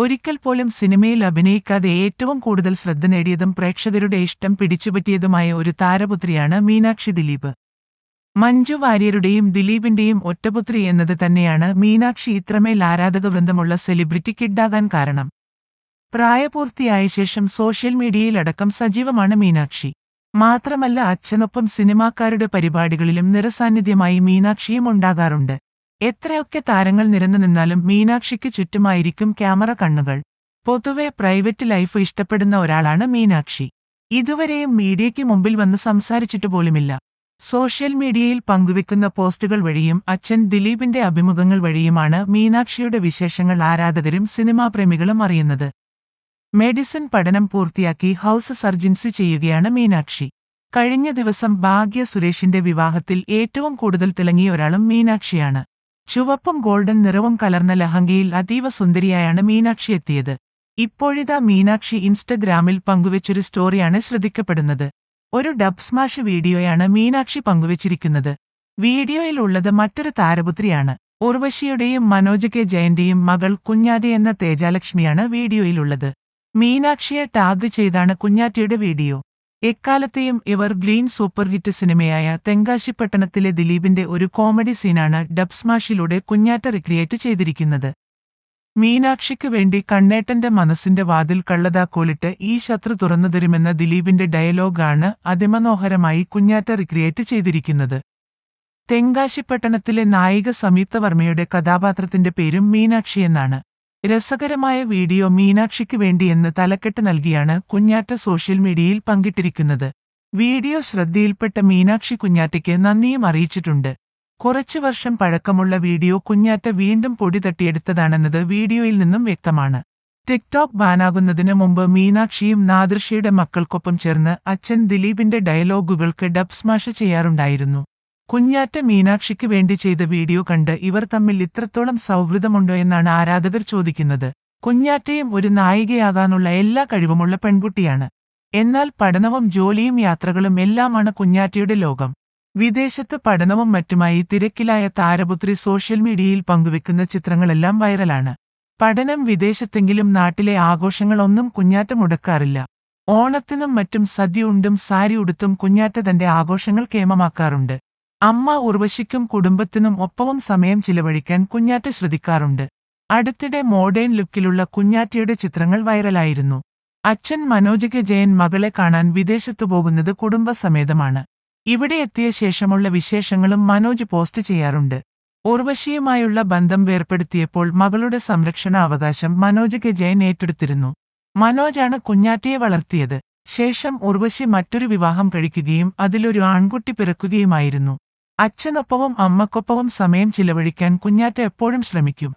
ഒരിക്കൽ പോലും സിനിമയിൽ അഭിനയിക്കാതെ ഏറ്റവും കൂടുതൽ ശ്രദ്ധ നേടിയതും പ്രേക്ഷകരുടെ ഇഷ്ടം പിടിച്ചുപറ്റിയതുമായ ഒരു താരപുത്രിയാണ് മീനാക്ഷി ദിലീപ്. മഞ്ജു വാര്യരുടെയും ദിലീപിന്റെയും ഒറ്റപുത്രി എന്നത് തന്നെയാണ് മീനാക്ഷി ഇത്രമേൽ ആരാധകവൃന്ദമുള്ള സെലിബ്രിറ്റി കിഡാകാൻ കാരണം. പ്രായപൂർത്തിയായ ശേഷം സോഷ്യൽ മീഡിയയിലടക്കം സജീവമാണ് മീനാക്ഷി. മാത്രമല്ല അച്ഛനൊപ്പം സിനിമാക്കാരുടെ പരിപാടികളിലും നിറസാന്നിധ്യമായി മീനാക്ഷിയും ഉണ്ടാകാറുണ്ട്. എത്രയൊക്കെ താരങ്ങൾ നിരന്നു നിന്നാലും മീനാക്ഷിക്ക് ചുറ്റുമായിരിക്കും ക്യാമറ കണ്ണുകൾ. പൊതുവെ പ്രൈവറ്റ് ലൈഫ് ഇഷ്ടപ്പെടുന്ന ഒരാളാണ് മീനാക്ഷി. ഇതുവരെയും മീഡിയയ്ക്ക് മുമ്പിൽ വന്ന് സംസാരിച്ചിട്ട് പോലുമില്ല. സോഷ്യൽ മീഡിയയിൽ പങ്കുവെക്കുന്ന പോസ്റ്റുകൾ വഴിയും അച്ഛൻ ദിലീപിന്റെ അഭിമുഖങ്ങൾ വഴിയുമാണ് മീനാക്ഷിയുടെ വിശേഷങ്ങൾ ആരാധകരും സിനിമാപ്രേമികളും അറിയുന്നത്. മെഡിസിൻ പഠനം പൂർത്തിയാക്കി ഹൗസ് സർജൻസി ചെയ്യുകയാണ് മീനാക്ഷി. കഴിഞ്ഞ ദിവസം ഭാഗ്യ സുരേഷിന്റെ വിവാഹത്തിൽ ഏറ്റവും കൂടുതൽ തിളങ്ങിയ ഒരാളും മീനാക്ഷിയാണ്. ചുവപ്പും ഗോൾഡൻ നിറവും കലർന്ന ലഹങ്കയിൽ അതീവ സുന്ദരിയായാണ് മീനാക്ഷി എത്തിയത്. ഇപ്പോഴിതാ മീനാക്ഷി ഇൻസ്റ്റഗ്രാമിൽ പങ്കുവച്ചൊരു സ്റ്റോറിയാണ് ശ്രദ്ധിക്കപ്പെടുന്നത്. ഒരു ഡബ് സ്മാഷ് വീഡിയോയാണ് മീനാക്ഷി പങ്കുവച്ചിരിക്കുന്നത്. വീഡിയോയിൽ ഉള്ളത് മറ്റൊരു താരപുത്രിയാണ്. ഉർവശിയുടെയും മനോജ് കെ ജയന്റെയും മകൾ കുഞ്ഞാടി എന്ന തേജാലക്ഷ്മിയാണ് വീഡിയോയിലുള്ളത്. മീനാക്ഷിയെ ടാഗ് ചെയ്താണ് കുഞ്ഞാറ്റിയുടെ വീഡിയോ. എക്കാലത്തെയും ഇവർ ഗ്ലീൻ സൂപ്പർ ഹിറ്റ് സിനിമയായ തെങ്കാശിപ്പട്ടണത്തിലെ ദിലീപിന്റെ ഒരു കോമഡി സീനാണ് ഡബ് സ്മാഷിലൂടെ കുഞ്ഞാറ്റ റിക്രിയേറ്റ് ചെയ്തിരിക്കുന്നത്. മീനാക്ഷിക്ക് വേണ്ടി കണ്ണേട്ടന്റെ മനസ്സിന്റെ വാതിൽ കള്ളതാക്കോലിട്ട് ഈ ശത്രു തുറന്നു തരുമെന്ന ദിലീപിന്റെ ഡയലോഗാണ് അതിമനോഹരമായി കുഞ്ഞാറ്റ റിക്രിയേറ്റ് ചെയ്തിരിക്കുന്നത്. തെങ്കാശിപ്പട്ടണത്തിലെ നായിക സംയുക്ത വർമ്മയുടെ കഥാപാത്രത്തിന്റെ പേരും മീനാക്ഷി എന്നാണ്. രസകരമായ വീഡിയോ മീനാക്ഷിക്ക് വേണ്ടിയെന്ന് തലക്കെട്ട് നൽകിയാണ് കുഞ്ഞാറ്റ സോഷ്യൽ മീഡിയയിൽ പങ്കിട്ടിരിക്കുന്നത്. വീഡിയോ ശ്രദ്ധയിൽപ്പെട്ട മീനാക്ഷി കുഞ്ഞാറ്റയ്ക്ക് നന്ദിയും അറിയിച്ചിട്ടുണ്ട്. കുറച്ചു വർഷം പഴക്കമുള്ള വീഡിയോ കുഞ്ഞാറ്റ വീണ്ടും പൊടി തട്ടിയെടുത്തതാണെന്നത് വീഡിയോയിൽ നിന്നും വ്യക്തമാണ്. ടിക്ടോക്ക് ബാനാകുന്നതിന് മുമ്പ് മീനാക്ഷിയും നാദൃഷയുടെ മക്കൾക്കൊപ്പം ചേർന്ന് അച്ഛൻ ദിലീപിന്റെ ഡയലോഗുകൾക്ക് ഡബ് സ്മാഷ് ചെയ്യാറുണ്ടായിരുന്നു. കുഞ്ഞാറ്റ മീനാക്ഷിക്ക് വേണ്ടി ചെയ്ത വീഡിയോ കണ്ട് ഇവർ തമ്മിൽ ഇത്രത്തോളം സൗഹൃദമുണ്ടോ എന്നാണ് ആരാധകർ ചോദിക്കുന്നത്. കുഞ്ഞാറ്റയും ഒരു നായികയാകാനുള്ള എല്ലാ കഴിവുമുള്ള പെൺകുട്ടിയാണ്. എന്നാൽ പഠനവും ജോലിയും യാത്രകളും എല്ലാമാണ് കുഞ്ഞാറ്റയുടെ ലോകം. വിദേശത്ത് പഠനവും മറ്റുമായി തിരക്കിലായ താരപുത്രി സോഷ്യൽ മീഡിയയിൽ പങ്കുവെക്കുന്ന ചിത്രങ്ങളെല്ലാം വൈറലാണ്. പഠനം വിദേശത്തെങ്കിലും നാട്ടിലെ ആഘോഷങ്ങളൊന്നും കുഞ്ഞാറ്റ മുടക്കാറില്ല. ഓണത്തിനും മറ്റും സദ്യ ഉണ്ടും സാരി ഉടുത്തും കുഞ്ഞാറ്റ തന്റെ ആഘോഷങ്ങൾ കേമമാക്കാറുണ്ട്. അമ്മ ഉർവശിക്കും കുടുംബത്തിനും ഒപ്പവും സമയം ചിലവഴിക്കാൻ കുഞ്ഞാറ്റ ശ്രദ്ധിക്കാറുണ്ട്. അടുത്തിടെ മോഡേൺ ലുക്കിലുള്ള കുഞ്ഞാറ്റയുടെ ചിത്രങ്ങൾ വൈറലായിരുന്നു. അച്ഛൻ മനോജ് ജയൻ മകളെ കാണാൻ വിദേശത്തു പോകുന്നത് കുടുംബസമേതമാണ്. ഇവിടെ എത്തിയ ശേഷമുള്ള വിശേഷങ്ങളും മനോജ് പോസ്റ്റ് ചെയ്യാറുണ്ട്. ഉർവശിയുമായുള്ള ബന്ധം വേർപ്പെടുത്തിയപ്പോൾ മകളുടെ സംരക്ഷണ അവകാശം മനോജ് ജയൻ ഏറ്റെടുത്തിരുന്നു. മനോജാണ് കുഞ്ഞാറ്റയെ വളർത്തിയത്. ശേഷം ഉർവശി മറ്റൊരു വിവാഹം കഴിക്കുകയും അതിലൊരു ആൺകുട്ടി പിറക്കുകയുമായിരുന്നു. അച്ഛനൊപ്പവും അമ്മക്കൊപ്പവും സമയം ചിലവഴിക്കാൻ കുഞ്ഞാറ്റ എപ്പോഴും ശ്രമിക്കും.